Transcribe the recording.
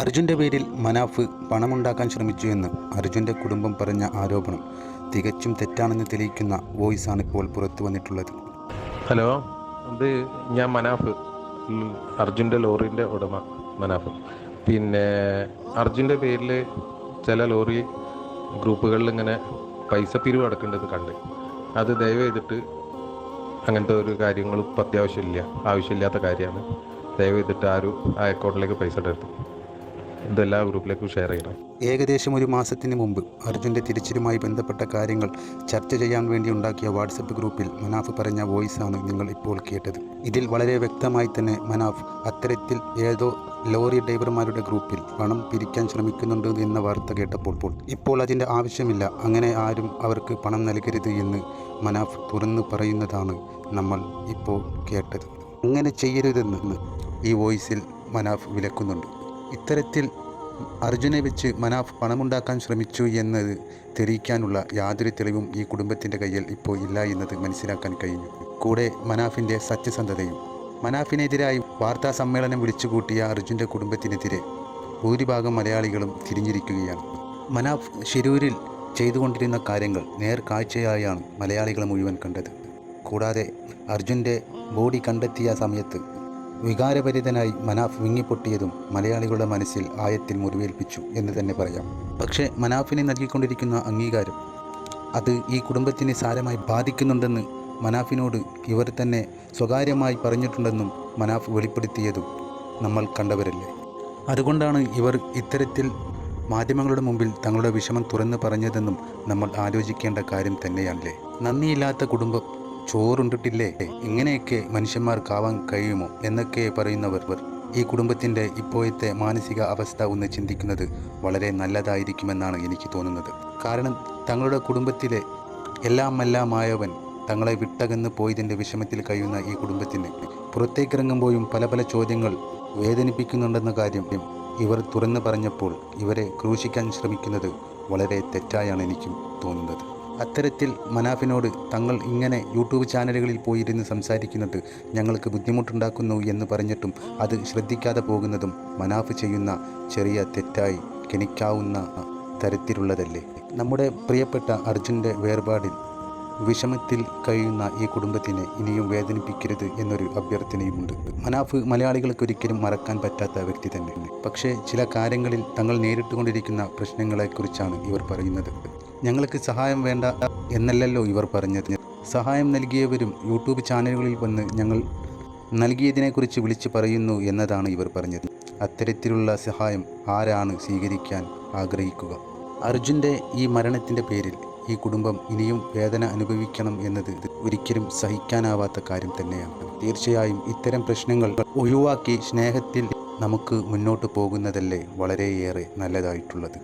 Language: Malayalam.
അർജുന്റെ പേരിൽ മനാഫ് പണമുണ്ടാക്കാൻ ശ്രമിച്ചു എന്ന് അർജുന്റെ കുടുംബം പറഞ്ഞ ആരോപണം തികച്ചും തെറ്റാണെന്ന് തെളിയിക്കുന്ന വോയിസ് ആണ് ഇപ്പോൾ പുറത്തു വന്നിട്ടുള്ളത്. ഹലോ ഇത് ഞാൻ മനാഫ്. അർജുന്റെ ലോറിന്റെ ഉടമ മനാഫ്. പിന്നെ അർജുന്റെ പേരിൽ ചില ലോറി ഗ്രൂപ്പുകളിൽ ഇങ്ങനെ പൈസ പിരിവ് അടക്കേണ്ടത് കണ്ട്. അത് ദയവ് ചെയ്തിട്ട് അങ്ങനത്തെ ഒരു കാര്യങ്ങളും ഇപ്പം അത്യാവശ്യമില്ല ആവശ്യമില്ലാത്ത കാര്യമാണ്. ദയവ് ചെയ്തിട്ട് ആരും ആ അക്കൗണ്ടിലേക്ക് പൈസ ഇടരുത് ഇതെല്ലാ ഗ്രൂപ്പിലേക്കും ഷെയർ ചെയ്യണം. ഏകദേശം ഒരു മാസത്തിന് മുമ്പ് അർജുന്റെ തിരിച്ചിലുമായി ബന്ധപ്പെട്ട കാര്യങ്ങൾ ചർച്ച ചെയ്യാൻ വേണ്ടി ഉണ്ടാക്കിയ വാട്സപ്പ് ഗ്രൂപ്പിൽ മനാഫ് പറഞ്ഞ വോയിസ് ആണ് നിങ്ങൾ ഇപ്പോൾ കേട്ടത്. ഇതിൽ വളരെ വ്യക്തമായി തന്നെ മനാഫ് അത്തരത്തിൽ ഏതോ ലോറി ഡ്രൈവർമാരുടെ ഗ്രൂപ്പിൽ പണം പിരിക്കാൻ ശ്രമിക്കുന്നുണ്ട് എന്ന വാർത്ത കേട്ടപ്പോൾ പോൾ ഇപ്പോൾ അതിന്റെ ആവശ്യമില്ല. അങ്ങനെ ആരും അവർക്ക് പണം നൽകരുത് എന്ന് മനാഫ് തുറന്നു പറയുന്നതാണ് നമ്മൾ ഇപ്പോൾ കേട്ടത്. അങ്ങനെ ചെയ്യരുതെന്ന് ഈ വോയിസിൽ മനാഫ് വിലക്കുന്നുണ്ട്. ഇത്തരത്തിൽ അർജുനെ വെച്ച് മനാഫ് പണമുണ്ടാക്കാൻ ശ്രമിച്ചു എന്നത് തെളിയിക്കാനുള്ള യാതൊരു തെളിവും ഈ കുടുംബത്തിന്റെ കയ്യിൽ ഇപ്പോൾ ഇല്ല എന്നത് മനസ്സിലാക്കാൻ കഴിഞ്ഞു. കൂടെ മനാഫിന്റെ സത്യസന്ധതയും. മനാഫിനെതിരായി വാർത്താ സമ്മേളനം വിളിച്ചുകൂട്ടിയ അർജുന്റെ കുടുംബത്തിനെതിരെ ഭൂരിഭാഗം മലയാളികളും തിരിഞ്ഞിരിക്കുകയാണ്. മനാഫ് ഷിരൂരിൽ ചെയ്തുകൊണ്ടിരുന്ന കാര്യങ്ങൾ നേർക്കാഴ്ചയായാണ് മലയാളികൾ മുഴുവൻ കണ്ടത്. കൂടാതെ അർജുന്റെ ബോഡി കണ്ടെത്തിയ സമയത്ത് വികാരഭരിതനായി മനാഫ് വിങ്ങിപ്പൊട്ടിയതും മലയാളികളുടെ മനസ്സിൽ ആയത്തിൽ മുറിവേൽപ്പിച്ചു എന്ന് തന്നെ പറയാം. പക്ഷേ മനാഫിനെ നൽകിക്കൊണ്ടിരിക്കുന്ന അംഗീകാരം അത് ഈ കുടുംബത്തിനെ സാരമായി ബാധിക്കുന്നുണ്ടെന്ന് മനാഫിനോട് ഇവർ തന്നെ സ്വകാര്യമായി പറഞ്ഞിട്ടുണ്ടെന്നും മനാഫ് വെളിപ്പെടുത്തിയതും നമ്മൾ കണ്ടവരല്ലേ. അതുകൊണ്ടാണ് ഇവർ ഇത്തരത്തിൽ മാധ്യമങ്ങളുടെ മുമ്പിൽ തങ്ങളുടെ വിഷമം തുറന്നു പറഞ്ഞതെന്നും നമ്മൾ ആലോചിക്കേണ്ട കാര്യം തന്നെയാണല്ലേ. നന്ദിയില്ലാത്ത കുടുംബം ചോറുണ്ടിട്ടില്ലേ? ഇങ്ങനെയൊക്കെ മനുഷ്യന്മാർക്കാവാൻ കഴിയുമോ എന്നൊക്കെ പറയുന്നവർ ഈ കുടുംബത്തിന്റെ ഇപ്പോഴത്തെ മാനസിക അവസ്ഥ ഒന്ന് ചിന്തിക്കുന്നത് വളരെ നല്ലതായിരിക്കുമെന്നാണ് എനിക്ക് തോന്നുന്നത്. കാരണം തങ്ങളുടെ കുടുംബത്തിലെ എല്ലാം എല്ലാമായവൻ തങ്ങളെ വിട്ടകന്ന് പോയതിന്റെ വിഷമത്തിൽ കഴിയുന്ന ഈ കുടുംബത്തിന് പുറത്തേക്കിറങ്ങുമ്പോഴും പല പല ചോദ്യങ്ങൾ വേദനിപ്പിക്കുന്നുണ്ടെന്ന കാര്യം ഇവർ തുറന്നു പറഞ്ഞപ്പോൾ ഇവരെ ക്രൂശിക്കാൻ ശ്രമിക്കുന്നത് വളരെ തെറ്റായാണ് എനിക്കും തോന്നുന്നത്. അത്തരത്തിൽ മനാഫിനോട് തങ്ങൾ ഇങ്ങനെ യൂട്യൂബ് ചാനലുകളിൽ പോയിരുന്ന് സംസാരിക്കുന്നത് ഞങ്ങൾക്ക് ബുദ്ധിമുട്ടുണ്ടാക്കുന്നു എന്ന് പറഞ്ഞിട്ടും അത് ശ്രദ്ധിക്കാതെ പോകുന്നതും മനാഫ് ചെയ്യുന്ന ചെറിയ തെറ്റായി ഗണിക്കാവുന്ന തരത്തിലുള്ളതല്ലേ? നമ്മുടെ പ്രിയപ്പെട്ട അർജുന്റെ വേർപാടിൽ വിഷമത്തിൽ കഴിയുന്ന ഈ കുടുംബത്തിനെ ഇനിയും വേദനിപ്പിക്കരുത് എന്നൊരു അഭ്യർത്ഥനയുമുണ്ട്. മനാഫ് മലയാളികൾക്ക് ഒരിക്കലും മറക്കാൻ പറ്റാത്ത വ്യക്തി തന്നെ. പക്ഷേ ചില കാര്യങ്ങളിൽ തങ്ങൾ നേരിട്ടുകൊണ്ടിരിക്കുന്ന പ്രശ്നങ്ങളെക്കുറിച്ചാണ് ഇവർ പറയുന്നത്. ഞങ്ങൾക്ക് സഹായം വേണ്ട എന്നല്ലല്ലോ ഇവർ പറഞ്ഞത്. സഹായം നൽകിയവരും യൂട്യൂബ് ചാനലുകളിൽ വന്ന് ഞങ്ങൾ നൽകിയതിനെക്കുറിച്ച് വിളിച്ചു പറയുന്നു എന്നതാണ് ഇവർ പറഞ്ഞത്. അത്തരത്തിലുള്ള സഹായം ആരാണ് സ്വീകരിക്കാൻ ആഗ്രഹിക്കുക? അർജുന്റെ ഈ മരണത്തിന്റെ പേരിൽ ഈ കുടുംബം ഇനിയും വേദന അനുഭവിക്കണം എന്നത് ഒരിക്കലും സഹിക്കാനാവാത്ത കാര്യം തന്നെയാണ്. തീർച്ചയായും ഇത്തരം പ്രശ്നങ്ങൾ ഒഴിവാക്കി സ്നേഹത്തിൽ നമുക്ക് മുന്നോട്ട് പോകുന്നതല്ലേ വളരെയേറെ നല്ലതായിട്ടുള്ളത്.